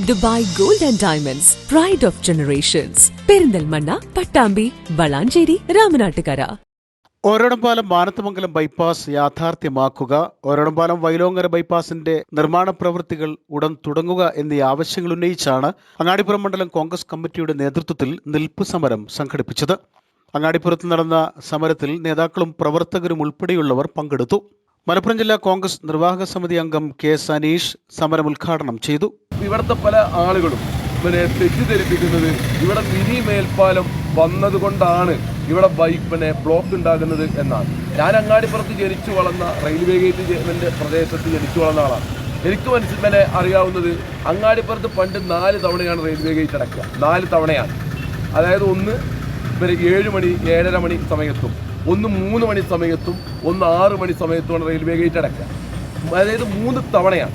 Dubai gold and diamonds pride of generations Perinthalmanna Pattambi Valanchery Ramanattukara. Oradampalam Manathamangalam bypass യാഥാർത്ഥ്യമാക്കുക ഓരോടംപാലം Vailongara ബൈപ്പാസിന്റെ നിർമ്മാണ പ്രവൃത്തികൾ ഉടൻ തുടങ്ങുക എന്നീ ആവശ്യങ്ങൾ ഉന്നയിച്ചാണ് അങ്ങാടിപ്പുറം മണ്ഡലം കോൺഗ്രസ് കമ്മിറ്റിയുടെ നേതൃത്വത്തിൽ നിൽപ്പ് സമരം സംഘടിപ്പിച്ചത്. അങ്ങാടിപ്പുറത്ത് നടന്ന സമരത്തിൽ നേതാക്കളും പ്രവർത്തകരും ഉൾപ്പെടെയുള്ളവർ പങ്കെടുത്തു. മലപ്പുറം ജില്ലാ കോൺഗ്രസ് നിർവാഹക സമിതി അംഗം കെ സനീഷ് സമരം ഉദ്ഘാടനം ചെയ്തു. ഇവിടുത്തെ പല ആളുകളും പിന്നെ തെറ്റിദ്ധരിപ്പിക്കുന്നത് ഇവിടെ മിനി മേൽപ്പാലം വന്നതുകൊണ്ടാണ് ഇവിടെ ബൈക്ക് പിന്നെ ബ്ലോക്ക് ഉണ്ടാകുന്നത് എന്നാണ്. ഞാൻ അങ്ങാടിപ്പുറത്ത് ജനിച്ചു വളർന്ന റെയിൽവേ ഗേറ്റ് ജെ- പ്രദേശത്ത് ജനിച്ചു വളർന്ന ആളാണ്. എനിക്ക് മനസ്സിൽ തന്നെ അറിയാവുന്നത് അങ്ങാടിപ്പുറത്ത് പണ്ട് നാല് തവണയാണ് റെയിൽവേ ഗേറ്റ് അടക്കുക. നാല് തവണയാണ്. അതായത് ഒന്ന് പിന്നെ ഏഴ് മണി ഏഴര മണി സമയത്തും ഒന്ന് മൂന്ന് മണി സമയത്തും ഒന്ന് ആറ് മണി സമയത്തുമാണ് റെയിൽവേ ഗേറ്റ് അടക്കുക. അതായത് മൂന്ന് തവണയാണ്.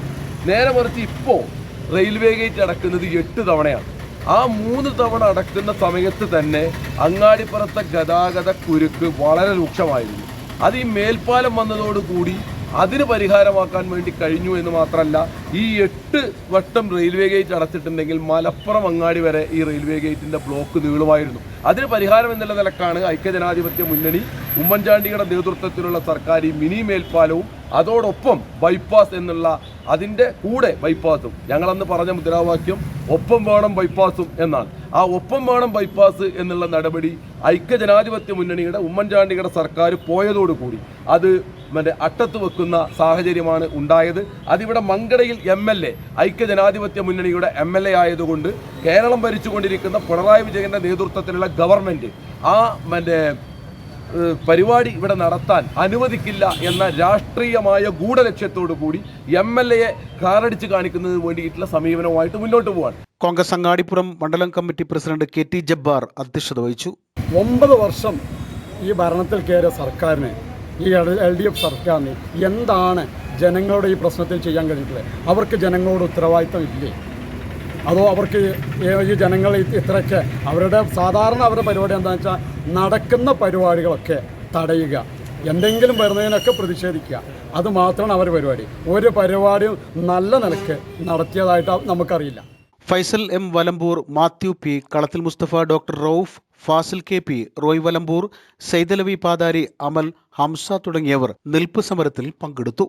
നേരെ മറിച്ച് ഇപ്പോൾ റെയിൽവേ ഗേറ്റ് അടക്കുന്നത് എട്ട് തവണയാണ്. ആ മൂന്ന് തവണ അടക്കുന്ന സമയത്ത് തന്നെ അങ്ങാടിപ്പുറത്തെ ഗതാഗത കുരുക്ക് വളരെ രൂക്ഷമായിരുന്നു. അത് ഈ മേൽപ്പാലം വന്നതോടുകൂടി അതിന് പരിഹാരമാക്കാൻ വേണ്ടി കഴിഞ്ഞു എന്ന് മാത്രമല്ല ഈ എട്ട് വട്ടം റെയിൽവേ ഗേറ്റ് അടച്ചിട്ടുണ്ടെങ്കിൽ മലപ്പുറം അങ്ങാടി വരെ ഈ റെയിൽവേ ഗേറ്റിന്റെ ബ്ലോക്ക് നീളുമായിരുന്നു. അതിന് പരിഹാരം എന്നുള്ള നിലക്കാണ് ഐക്യജനാധിപത്യ മുന്നണി ഉമ്മൻചാണ്ടിയുടെ നേതൃത്വത്തിലുള്ള സർക്കാർ ഈ മിനി മേൽപ്പാലവും അതോടൊപ്പം ബൈപ്പാസ് എന്നുള്ള അതിന്റെ കൂടെ ബൈപ്പാസും ഞങ്ങളന്ന് പറഞ്ഞ മുദ്രാവാക്യം ഒപ്പം വേണം ബൈപ്പാസും എന്നാണ്. ആ ഒപ്പം വേണം ബൈപ്പാസ് എന്നുള്ള നടപടി ഐക്യജനാധിപത്യ മുന്നണിയുടെ ഉമ്മൻചാണ്ടിയുടെ സർക്കാർ പോയതോടുകൂടി അത് മറ്റേ അട്ടത്ത് വെക്കുന്ന സാഹചര്യമാണ് ഉണ്ടായത്. അതിവിടെ മങ്കടയിൽ എം എൽ എ ഐക്യജനാധിപത്യ മുന്നണിയുടെ എം എൽ എ ആയതുകൊണ്ട് കേരളം ഭരിച്ചുകൊണ്ടിരിക്കുന്ന പിണറായി വിജയന്റെ നേതൃത്വത്തിലുള്ള ഗവൺമെന്റ് ആ മറ്റേ പരിപാടി ഇവിടെ നടത്താൻ അനുവദിക്കില്ല എന്ന രാഷ്ട്രീയമായ ഗൂഢലക്ഷ്യത്തോടു കൂടി എം എൽ എയെ കാറടിച്ച് കാണിക്കുന്നതിന് വേണ്ടിയിട്ടുള്ള സമീപനവുമായിട്ട് മുന്നോട്ട് പോവാൻ കോൺഗ്രസ് അങ്ങാടിപ്പുറം മണ്ഡലം committee president K T Jabbar അധ്യക്ഷത വഹിച്ചു. ഒമ്പത് വർഷം ഈ ഭരണത്തിൽ കയറിയ സർക്കാരിനെ ഈ എൽ ഡി എഫ് സർക്കാരിന് എന്താണ് ജനങ്ങളുടെ ഈ പ്രശ്നത്തിൽ ചെയ്യാൻ കഴിഞ്ഞിട്ടുള്ളത്? അവർക്ക് ജനങ്ങളോട് ഉത്തരവാദിത്തം ഇല്ലേ? അതോ അവർക്ക് ഈ- ജനങ്ങൾ ഇത്രയ്ക്ക് അവരുടെ സാധാരണ അവരുടെ പരിപാടി എന്താണെന്ന് വെച്ചാൽ നടക്കുന്ന പരിപാടികളൊക്കെ തടയുക. എന്തെങ്കിലും വരുന്നതിനൊക്കെ പ്രതിഷേധിക്കുക. അത് മാത്രമാണ് അവരുടെ പരിപാടി. ഒരു പരിപാടിയും നല്ല നിലയ്ക്ക് നടത്തിയതായിട്ട് നമുക്കറിയില്ല. Faisal M Valambur Mathew P Kalathil Musthafa doctor Rauf Fasil K P Roy Valambur Saithalavi Pathari Amal Hamza തുടങ്ങിയവർ നിൽപ്പ് സമരത്തിൽ പങ്കെടുത്തു.